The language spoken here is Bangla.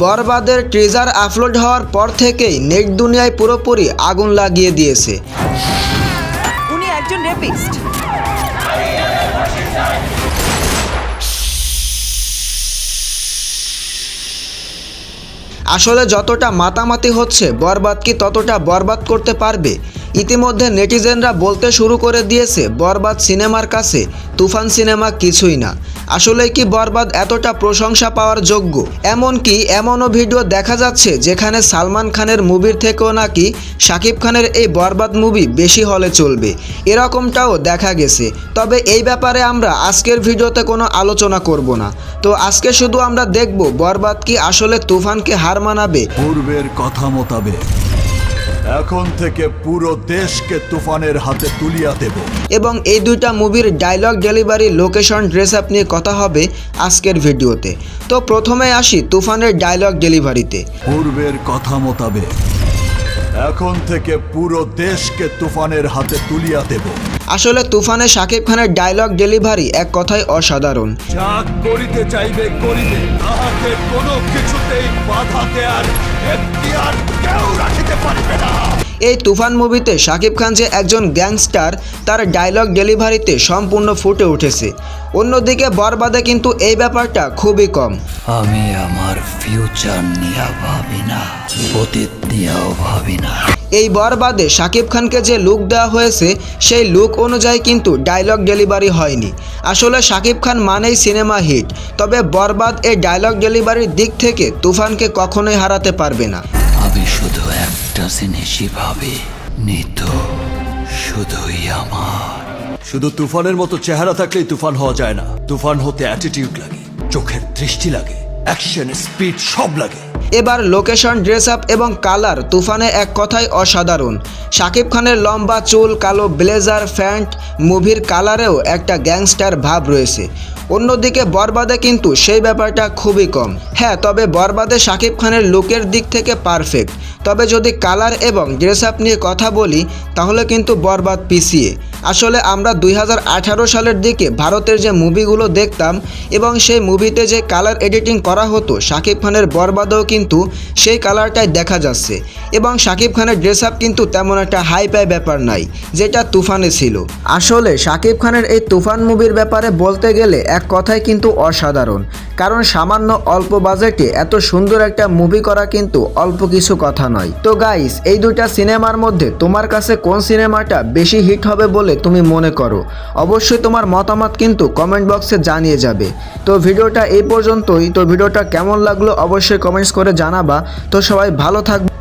বরবাদের ট্রেজার আপলোড হওয়ার পর থেকেই নেট দুনিয়ায় পুরোপুরি আগুন লাগিয়ে দিয়েছে। উনি একজন রেপিস্ট আসলে যতটা মাতামাতি হচ্ছে বরবাদ কি ততটা বরবাদ করতে পারবে? ইতিমধ্যে নেটিজেনরা বলতে শুরু করে দিয়েছে, বরবাদ সিনেমার কাছে। তুফান সিনেমা কিছুই না। আসলে কি বরবাদ এতটা প্রশংসা পাওয়ার যোগ্য? এমনকি এমনও ভিডিও দেখা যাচ্ছে যেখানে সালমান খানের মুভির থেকেও নাকি শাকিব খানের এই বরবাদ মুভি বেশি হলে চলবে। এরকমটাও দেখা গেছে। তবে এই ব্যাপারে আমরা আজকের ভিডিওতে কোনো আলোচনা করব না। তো আজকে শুধু আমরা দেখব বরবাদ কি আসলে তুফানকে হার মানাবে। পূর্বের কথা মোতাবেক। এখন থেকে পুরো দেশকে তুফানের হাতে তুলিয়া দেব। এবং এই দুইটা মুভির dialogue delivery location dress up নিয়ে কথা হবে আজকের ভিডিওতে। তো প্রথমে আসি তুফানের ডায়লগ ডেলিভারিতে পূর্বের কথা মোতাবেক। এখন থেকে পুরো দেশকে তুফানের হাতে তুলিয়া দেব। আসলে তুফানে শাকিব খানের ডায়লগ ডেলিভারি এক কথায় অসাধারণ। যা করিতে চাইবে করিবে। তাহাকে কোনো কিছুতেই বাধা দেয়ার এখতিয়ার কেউ রাখিতে পারিবে না। এই তুফান মুভিতে শাকিব খান যে একজন গ্যাংস্টার তার ডায়লগ ডেলিভারিতে সম্পূর্ণ ফুটে উঠেছে। অন্যদিকে বরবাদে কিন্তু এই ব্যাপারটা খুবই কম। আমি আমার ফিউচার নিয়ে ভাবি না অতীত নিয়েও ভাবি না। এই বরবাদে শাকিব খানকে যে লুক দেওয়া হয়েছে সেই লুক অনুযায়ী কিন্তু ডায়লগ ডেলিভারি হয়নি। আসলে শাকিব খান মানেই সিনেমা হিট তবে বরবাদ এই ডায়লগ ডেলিভারির দিক থেকে তুফানকে কখনোই হারাতে পারবে না। আমি শুধু একটা জিনিসই ভাবি নিত শুধুই আমার। শুধু তুফানের মতো চেহারা থাকলেই তুফান হওয়া যায় না। তুফান হতে অ্যাটিটিউড লাগে চোখের দৃষ্টি লাগে অ্যাকশন স্পিড সব লাগে। এবার লোকেশন ড্রেস আপ এবং কালার তুফানে এক কথায় অসাধারণ। শাকিব খানের লম্বা চুল, কালো ব্লেজার, প্যান্ট, মুভির কালারেও একটা গ্যাংস্টার ভাব রয়েছে। অন্যদিকে বরবাদে কিন্তু সেই ব্যাপারটা খুবই কম। হ্যাঁ তবে বরবাদে শাকিব খানের লুকের দিক থেকে পারফেক্ট তবে যদি কালার এবং ড্রেস আপ নিয়ে কথা বলি, তাহলে কিন্তু বরবাদ পিছিয়ে। আসলে আমরা দুই হাজার আঠারো সালের দিকে ভারতের যে মুভিগুলো দেখতাম এবং সেই মুভিতে যে কালার এডিটিং করা হতো, শাকিব খানের বরবাদেও কিন্তু সেই কালারটাই দেখা যাচ্ছে। এবং শাকিব খানের ড্রেস আপ কিন্তু তেমন একটা হাই পাই ব্যাপার নাই, যেটা তুফানে ছিল। আসলে শাকিব খানের এই তুফান মুভির ব্যাপারে বলতে গেলে এক কথায় কিন্তু অসাধারণ, কারণ সামান্য অল্প বাজেটে এত সুন্দর একটা মুভি করা কিন্তু অল্প কিছু কথা নয়। তো গাইস এই দুইটা সিনেমার মধ্যে তোমার কাছে কোন সিনেমাটা বেশি হিট হবে বলে তুমি মনে করো। অবশ্যই তোমার মতামত কিন্তু কমেন্ট বক্সে জানিয়ে যাবে। তো ভিডিওটা এই পর্যন্তই। তো ভিডিওটা কেমন লাগল অবশ্যই কমেন্টস করে জানাবা। তো সবাই ভালো থাকবে।